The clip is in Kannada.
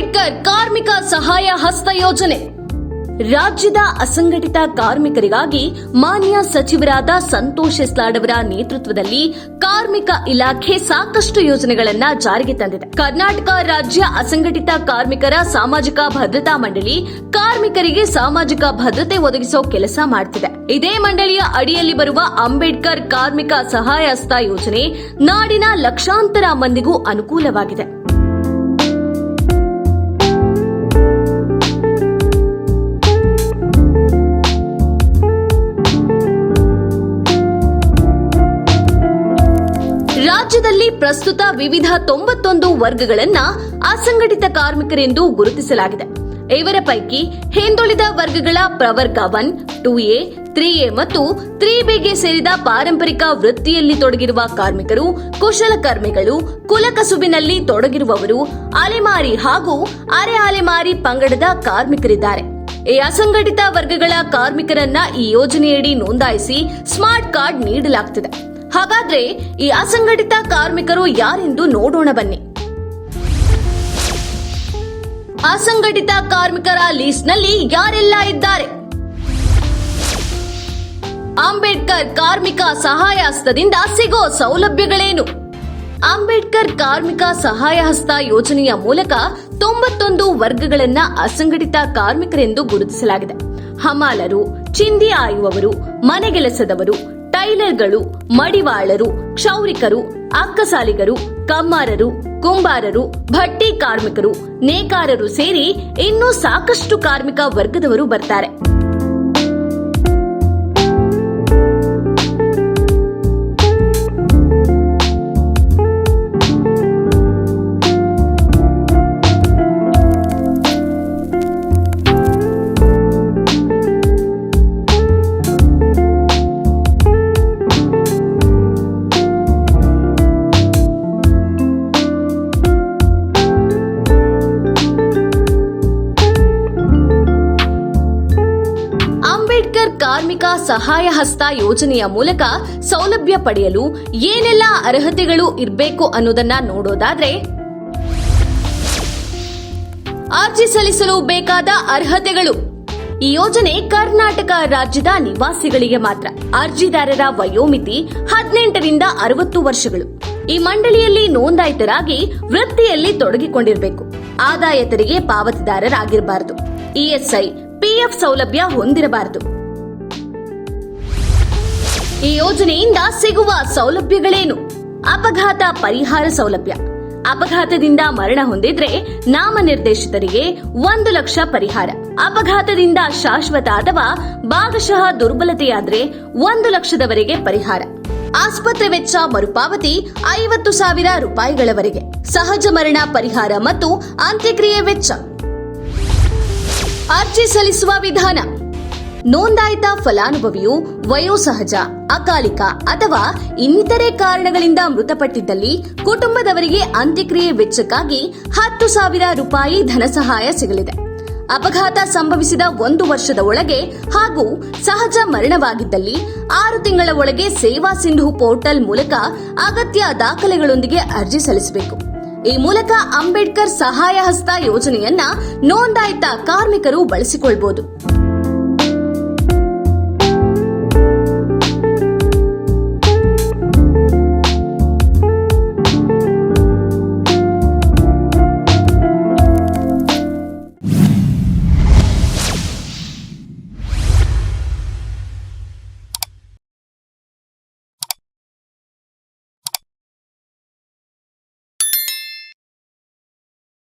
ಅಂಬೇಡ್ಕರ್ ಕಾರ್ಮಿಕ ಸಹಾಯ ಹಸ್ತ ಯೋಜನೆ. ರಾಜ್ಯದ ಅಸಂಘಟಿತ ಕಾರ್ಮಿಕರಿಗಾಗಿ ಮಾನ್ಯ ಸಚಿವರಾದ ಸಂತೋಷ್ ಎಸ್ಲಾಡ್ ಅವರ ನೇತೃತ್ವದಲ್ಲಿ ಕಾರ್ಮಿಕ ಇಲಾಖೆ ಸಾಕಷ್ಟು ಯೋಜನೆಗಳನ್ನು ಜಾರಿಗೆ ತಂದಿದೆ. ಕರ್ನಾಟಕ ರಾಜ್ಯ ಅಸಂಘಟಿತ ಕಾರ್ಮಿಕರ ಸಾಮಾಜಿಕ ಭದ್ರತಾ ಮಂಡಳಿ ಕಾರ್ಮಿಕರಿಗೆ ಸಾಮಾಜಿಕ ಭದ್ರತೆ ಒದಗಿಸೋ ಕೆಲಸ ಮಾಡ್ತಿದೆ. ಇದೇ ಮಂಡಳಿಯ ಅಡಿಯಲ್ಲಿ ಬರುವ ಅಂಬೇಡ್ಕರ್ ಕಾರ್ಮಿಕ ಸಹಾಯ ಹಸ್ತ ಯೋಜನೆ ನಾಡಿನ ಲಕ್ಷಾಂತರ ಮಂದಿಗೂ ಅನುಕೂಲವಾಗಿದೆ. ರಾಜ್ಯದಲ್ಲಿ ಪ್ರಸ್ತುತ ವಿವಿಧ ತೊಂಬತ್ತೊಂದು ವರ್ಗಗಳನ್ನ ಅಸಂಘಟಿತ ಕಾರ್ಮಿಕರೆಂದು ಗುರುತಿಸಲಾಗಿದೆ. ಇವರ ಪೈಕಿ ಹಿಂದುಳಿದ ವರ್ಗಗಳ ಪ್ರವರ್ಗ one, two A, three A ಮತ್ತು ತ್ರೀ ಬಿಗೆ ಸೇರಿದ ಪಾರಂಪರಿಕ ವೃತ್ತಿಯಲ್ಲಿ ತೊಡಗಿರುವ ಕಾರ್ಮಿಕರು ಕುಶಲಕರ್ಮಿಗಳು ಕುಲಕಸುಬಿನಲ್ಲಿ ತೊಡಗಿರುವವರು, ಅಲೆಮಾರಿ ಹಾಗೂ ಅರೆ ಅಲೆಮಾರಿ ಪಂಗಡದ ಕಾರ್ಮಿಕರಿದ್ದಾರೆ. ಈ ಅಸಂಘಟಿತ ವರ್ಗಗಳ ಕಾರ್ಮಿಕರನ್ನ ಈ ಯೋಜನೆಯಡಿ ನೋಂದಾಯಿಸಿ ಸ್ಮಾರ್ಟ್ ಕಾರ್ಡ್ ನೀಡಲಾಗ್ತಿದೆ. ಹಾಗಾದ್ರೆ ಈ ಅಸಂಘಟಿತ ಕಾರ್ಮಿಕರು ಯಾರೆಂದು ನೋಡೋಣ ಬನ್ನಿ. ಅಸಂಘಟಿತ ಕಾರ್ಮಿಕರ ಲೀಸ್ಟ್ನಲ್ಲಿ ಯಾರೆಲ್ಲ ಇದ್ದಾರೆ? ಅಂಬೇಡ್ಕರ್ ಕಾರ್ಮಿಕ ಸಹಾಯ ಹಸ್ತದಿಂದ ಸಿಗೋ ಸೌಲಭ್ಯಗಳೇನು? ಅಂಬೇಡ್ಕರ್ ಕಾರ್ಮಿಕ ಸಹಾಯ ಹಸ್ತ ಯೋಜನೆಯ ಮೂಲಕ ತೊಂಬತ್ತೊಂದು ವರ್ಗಗಳನ್ನ ಅಸಂಘಟಿತ ಕಾರ್ಮಿಕರೆಂದು ಗುರುತಿಸಲಾಗಿದೆ. ಹಮಾಲರು, ಚಿಂದಿ ಆಯುವವರು ಮನೆಗೆಲಸದವರು ಟೈಲರ್ಗಳು ಮಡಿವಾಳರು, ಕ್ಷೌರಿಕರು, ಅಕ್ಕಸಾಲಿಗರು, ಕಮ್ಮಾರರು, ಕುಂಬಾರರು, ಭಟ್ಟಿ ಕಾರ್ಮಿಕರು, ನೇಕಾರರು ಸೇರಿ ಇನ್ನೂ ಸಾಕಷ್ಟು ಕಾರ್ಮಿಕ ವರ್ಗದವರು ಬರ್ತಾರೆ. ಕಾರ್ಮಿಕ ಸಹಾಯ ಹಸ್ತ ಯೋಜನೆಯ ಮೂಲಕ ಸೌಲಭ್ಯ ಪಡೆಯಲು ಏನೆಲ್ಲ ಅರ್ಹತೆಗಳು ಇರಬೇಕು ಅನ್ನೋದನ್ನ ನೋಡೋದಾದ್ರೆ, ಅರ್ಜಿ ಸಲ್ಲಿಸಲು ಬೇಕಾದ ಅರ್ಹತೆಗಳು. ಈ ಯೋಜನೆ ಕರ್ನಾಟಕ ರಾಜ್ಯದ ನಿವಾಸಿಗಳಿಗೆ ಮಾತ್ರ. ಅರ್ಜಿದಾರರ ವಯೋಮಿತಿ ಹದಿನೆಂಟರಿಂದ ಅರವತ್ತು ವರ್ಷಗಳು. ಈ ಮಂಡಳಿಯಲ್ಲಿ ನೋಂದಾಯಿತರಾಗಿ ವೃತ್ತಿಯಲ್ಲಿ ತೊಡಗಿಕೊಂಡಿರಬೇಕು. ಆದಾಯ ತೆರಿಗೆ ಪಾವತಿದಾರರಾಗಿರಬಾರದು. ಇಎಸ್ಐ ಪಿಎಫ್ ಸೌಲಭ್ಯ ಹೊಂದಿರಬಾರದು. ಈ ಯೋಜನೆಯಿಂದ ಸಿಗುವ ಸೌಲಭ್ಯಗಳೇನು? ಅಪಘಾತ ಪರಿಹಾರ ಸೌಲಭ್ಯ. ಅಪಘಾತದಿಂದ ಮರಣ ಹೊಂದಿದ್ರೆ ನಾಮನಿರ್ದೇಶಿತರಿಗೆ ಒಂದು ಲಕ್ಷ ಪರಿಹಾರ. ಅಪಘಾತದಿಂದ ಶಾಶ್ವತ ಅಥವಾ ಭಾಗಶಃ ದುರ್ಬಲತೆಯಾದ್ರೆ ಒಂದು ಲಕ್ಷದವರೆಗೆ ಪರಿಹಾರ. ಆಸ್ಪತ್ರೆ ವೆಚ್ಚ ಮರುಪಾವತಿ ಐವತ್ತು ಸಾವಿರ ರೂಪಾಯಿಗಳವರೆಗೆ. ಸಹಜ ಮರಣ ಪರಿಹಾರ ಮತ್ತು ಅಂತ್ಯಕ್ರಿಯೆ ವೆಚ್ಚ. ಅರ್ಜಿ ಸಲ್ಲಿಸುವ ವಿಧಾನ. ನೋಂದಾಯಿತ ಫಲಾನುಭವಿಯು ವಯೋಸಹಜ, ಅಕಾಲಿಕ ಅಥವಾ ಇನ್ನಿತರೆ ಕಾರಣಗಳಿಂದ ಮೃತಪಟ್ಟಿದ್ದಲ್ಲಿ ಕುಟುಂಬದವರಿಗೆ ಅಂತ್ಯಕ್ರಿಯೆ ವೆಚ್ಚಕ್ಕಾಗಿ ಹತ್ತು ಸಾವಿರ ರೂಪಾಯಿ ಧನ ಸಹಾಯ ಸಿಗಲಿದೆ. ಅಪಘಾತ ಸಂಭವಿಸಿದ ಒಂದು ವರ್ಷದ ಒಳಗೆ ಹಾಗೂ ಸಹಜ ಮರಣವಾಗಿದ್ದಲ್ಲಿ ಆರು ತಿಂಗಳ ಒಳಗೆ ಸೇವಾ ಸಿಂಧು ಪೋರ್ಟಲ್ ಮೂಲಕ ಅಗತ್ಯ ದಾಖಲೆಗಳೊಂದಿಗೆ ಅರ್ಜಿ ಸಲ್ಲಿಸಬೇಕು. ಈ ಮೂಲಕ ಅಂಬೇಡ್ಕರ್ ಸಹಾಯ ಹಸ್ತ ಯೋಜನೆಯನ್ನ ನೋಂದಾಯಿತ ಕಾರ್ಮಿಕರು ಬಳಸಿಕೊಳ್ಬಹುದು